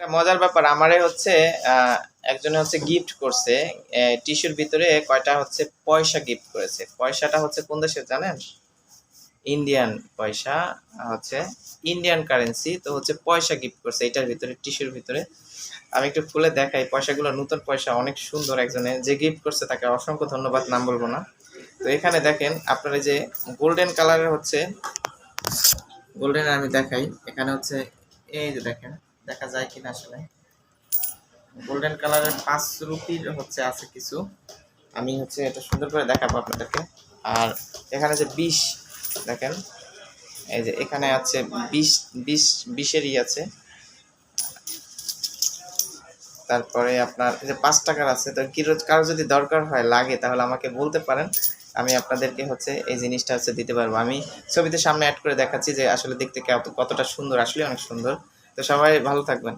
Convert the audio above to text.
একটা মজার ব্যাপার, আমারে হচ্ছে একজনে হচ্ছে গিফট করছে টিস্যুর ভিতরে কয়টা হচ্ছে পয়সা গিফট করেছে। পয়সাটা হচ্ছে কোন দেশের জানেন? ইন্ডিয়ান পয়সা, হচ্ছে ইন্ডিয়ান কারেন্সি তো হচ্ছে পয়সা গিফট করছে, এটার ভিতরে টিস্যুর ভিতরে। আমি একটু খুলে দেখাই, পয়সাগুলো, নতুন পয়সা, অনেক সুন্দর একজনে, যে গিফট করছে তাকে অসংখ্য ধন্যবাদ, নাম বলব না। তো এখানে দেখেন, আপনারা যে গোল্ডেন কালারের হচ্ছে গোল্ডেন আমি দেখাই, এখানে হচ্ছে, এই যে দেখেন দেখা যায় কিনা আসলে। গোল্ডেন কালারের পাঁচ রুপির হচ্ছে, আছে কিছু। আমি হচ্ছে এটা সুন্দর করে দেখাবো আপনাদেরকে। আর এখানে যে বিশ, দেখেন, এই যে এখানে আছে বিশ বিশ বিশেরই আছে। তারপরে আপনার যে পাঁচ টাকার আছে, তো কি কারও যদি দরকার হয়, লাগে, তাহলে আমাকে বলতে পারেন। আমি আপনাদেরকে হচ্ছে এই জিনিসটা হচ্ছে দিতে পারব। আমি ছবিতে সামনে অ্যাড করে দেখাচ্ছি যে আসলে দেখতে কত- কতটা সুন্দর আসলে অনেক সুন্দর। তো সবাই ভালো থাকবেন।